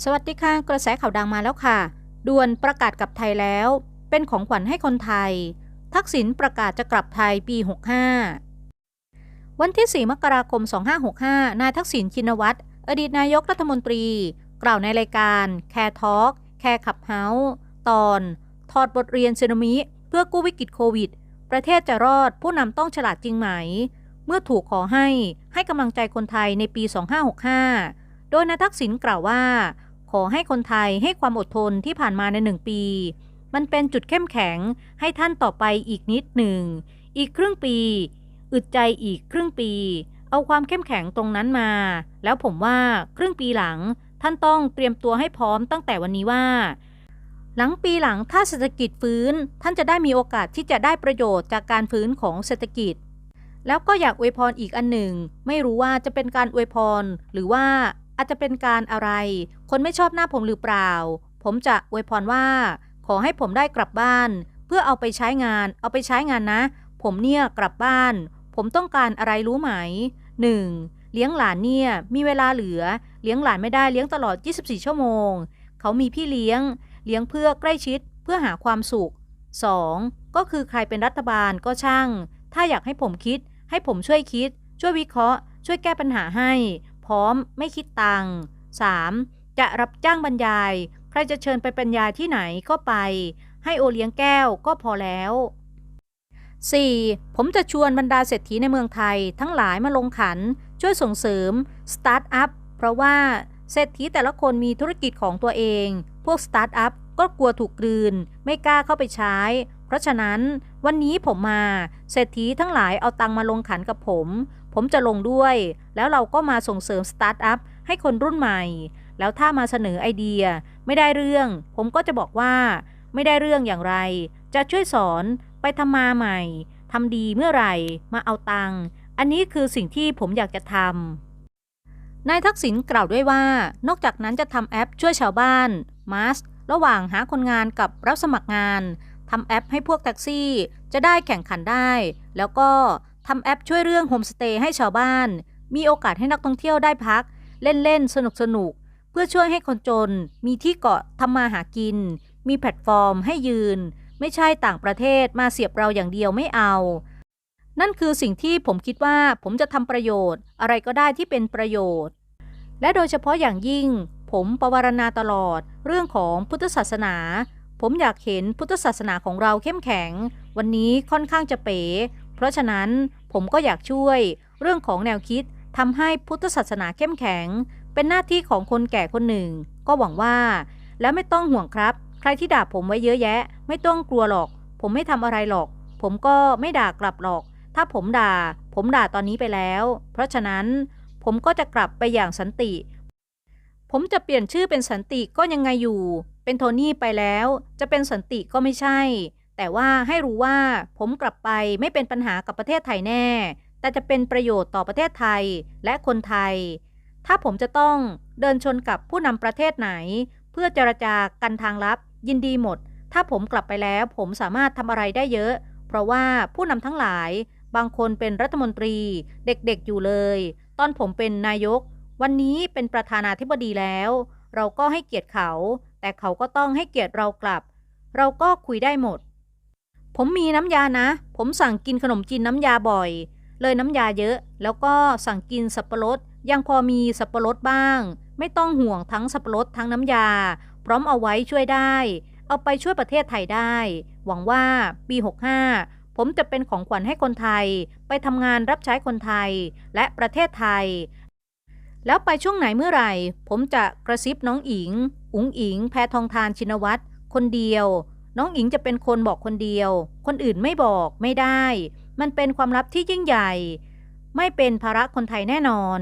สวัสดีค่ะกระแสข่าวดังมาแล้วค่ะด่วนประกาศกลับไทยแล้ว เป็นของขวัญให้คนไทย ทักษิณประกาศจะกลับไทยปี 65 วันที่ 4 มกราคม 2565 นายทักษิณชินวัตรอดีตนายกรัฐมนตรี กล่าวในรายการแคร์ทอล์กแคร์ขับเฮาส์ตอน ถอดบทเรียนสึนามิ เพื่อกู้วิกฤตโควิด ประเทศจะรอดผู้นำต้องฉลาดจริงไหม เมื่อถูกขอให้ให้กำลังใจคนไทยในปี 2565 โดยนายทักษิณกล่าวว่า ขอให้คนไทยให้ความอดทนที่ผ่านมาในหนึ่งปี มันเป็นจุดเข้มแข็งให้ท่านต่อไปอีกนิดหนึ่ง อีกครึ่งปี อึดใจอีกครึ่งปี เอาความเข้มแข็งตรงนั้นมา แล้วผมว่าครึ่งปีหลังท่านต้องเตรียมตัวให้พร้อมตั้งแต่วันนี้ว่า หลังปีหลังถ้าเศรษฐกิจฟื้น ท่านจะได้มีโอกาสที่จะได้ประโยชน์จากการฟื้นของเศรษฐกิจ แล้วก็อยากอวยพรอีกอันหนึ่ง ไม่รู้ว่าจะเป็นการอวยพรหรือว่า อาจจะเป็นการอะไร คนไม่ชอบหน้าผมหรือเปล่า ผมจะอวยพรว่า ขอให้ผมได้กลับบ้าน เพื่อเอาไปใช้งาน เอาไปใช้งานนะ ผมเนี่ยกลับบ้าน ผมต้องการอะไรรู้ไหม 1. เลี้ยงหลานเนี่ยมีเวลาเหลือ เลี้ยงหลานไม่ได้เลี้ยงตลอด 24 ชั่วโมง เขามีพี่เลี้ยง เลี้ยงเพื่อใกล้ชิดเพื่อหาความสุข 2. ก็คือใครเป็นรัฐบาลก็ช่าง ถ้าอยากให้ผมคิด ให้ผมช่วยคิด ช่วยวิเคราะห์ ช่วยแก้ปัญหาให้ พร้อมไม่คิดตังค์ 3. จะรับจ้างบรรยาย ใครจะเชิญไปบรรยายที่ไหนก็ไป ให้โอเลี้ยงแก้วก็พอแล้ว 4. ผมจะชวนบรรดาเศรษฐีในเมืองไทยทั้งหลายมาลงขัน ช่วยส่งเสริมสตาร์ทอัพเพราะว่าเศรษฐีแต่ละคนมีธุรกิจของตัวเอง พวกสตาร์ทอัพก็กลัวถูกกลืน ไม่กล้าเข้าไปใช้ เพราะฉะนั้นวันนี้ผมมา เศรษฐีทั้งหลายเอาตังมาลงขันกับผม ผมจะลงด้วย แล้วเราก็มาส่งเสริมสตาร์ทอัพให้คนรุ่นใหม่ แล้วถ้ามาเสนอไอเดีย ไม่ได้เรื่อง ผมก็จะบอกว่า ไม่ได้เรื่องอย่างไร จะช่วยสอนไปทำมาใหม่ทำดีเมื่อไหร่มาเอาตังค์อันนี้คือสิ่งที่ผมอยากจะทำนายทักษิณกล่าวด้วยว่า นอกจากนั้นจะทำแอปช่วยชาวบ้านมาสระหว่างหาคนงานกับรับสมัครงานทำแอปให้พวกแท็กซี่ จะได้แข่งขันได้ แล้วก็ ทำแอปช่วยเรื่องโฮมสเตย์ให้ชาวบ้าน มีโอกาสให้นักท่องเที่ยวได้พัก เล่นๆ สนุกๆเพื่อช่วยให้คนจน มีที่เกาะทำมาหากิน มีแพลตฟอร์มให้ยืน ไม่ใช่ต่างประเทศมาเสียบเราอย่างเดียวไม่เอา นั่นคือสิ่งที่ผมคิดว่าผมจะทำประโยชน์ อะไรก็ได้ที่เป็นประโยชน์ และโดยเฉพาะอย่างยิ่ง ผมประวารณาตลอด เรื่องของพุทธศาสนา ผมอยากเห็นพุทธศาสนาของเราเข้มแข็ง วันนี้ค่อนข้างจะเป๋ ราะฉะนั้นผมก็อยากช่วยเรื่องของแนวคิดทำให้พุทธศาสนาเข้มแข็ง เป็นหน้าที่ของคนแก่คนหนึ่ง ก็หวังว่า แล้วไม่ต้องห่วงครับ ใครที่ด่าผมไว้เยอะแยะ ไม่ต้องกลัวหรอก ผมไม่ทำอะไรหรอก ผมก็ไม่ด่ากลับหรอก ถ้าผมด่า ผมด่าตอนนี้ไปแล้ว เพราะฉะนั้นผมก็จะกลับไปอย่างสันติ ผมจะเปลี่ยนชื่อเป็นสันติก็ยังไงอยู่ เป็นโทนี่ไปแล้ว จะเป็นสันติก็ไม่ใช่ แต่ว่าให้รู้ว่าผมกลับไปไม่เป็นปัญหากับประเทศไทยแน่ แต่จะเป็นประโยชน์ต่อประเทศไทยและคนไทย ถ้าผมจะต้องเดินชนกับผู้นำประเทศไหน เพื่อเจรจากันทางลับ ยินดีหมด ถ้าผมกลับไปแล้วผมสามารถทำอะไรได้เยอะ เพราะว่าผู้นำทั้งหลาย บางคนเป็นรัฐมนตรี เด็กๆอยู่เลย ตอนผมเป็นนายก วันนี้เป็นประธานาธิบดีแล้ว เราก็ให้เกียรติเขา แต่เขาก็ต้องให้เกียรติเรากลับ เราก็คุยได้หมด ผมมีน้ำยานะ ผมสั่งกินขนมจีนน้ำยาบ่อย เลยน้ำยาเยอะ แล้วก็สั่งกินสับปะรด ยังพอมีสับปะรดบ้าง ไม่ต้องห่วงทั้งสับปะรดทั้งน้ำยา พร้อมเอาไว้ช่วยได้ เอาไปช่วยประเทศไทยได้ หวังว่าปี 65 ผมจะเป็นของขวัญให้คนไทย ไปทำงานรับใช้คนไทยและประเทศไทย แล้วไปช่วงไหนเมื่อไหร่ ผมจะกระซิบน้องอิง อุ๋งอิง แพทองทานชินวัตรคนเดียว น้องอิงจะเป็นคนบอกคนเดียว คนอื่นไม่บอกไม่ได้ มันเป็นความลับที่ยิ่งใหญ่ ไม่เป็นภาระคนไทยแน่นอน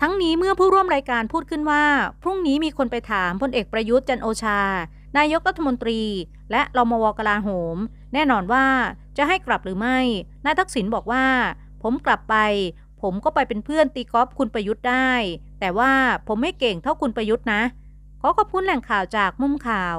ทั้งนี้เมื่อผู้ร่วมรายการพูดขึ้นว่า พรุ่งนี้มีคนไปถามพลเอกประยุทธ์จันโอชา นายกรัฐมนตรี และรมวกลาโหม แน่นอนว่าจะให้กลับหรือไม่ นายทักษิณบอกว่า ผมกลับไป ผมก็ไปเป็นเพื่อนตีกอล์ฟคุณประยุทธ์ได้ แต่ว่าผมไม่เก่งเท่าคุณประยุทธ์นะขอขอบคุณแหล่งข่าวจากมุมข่าว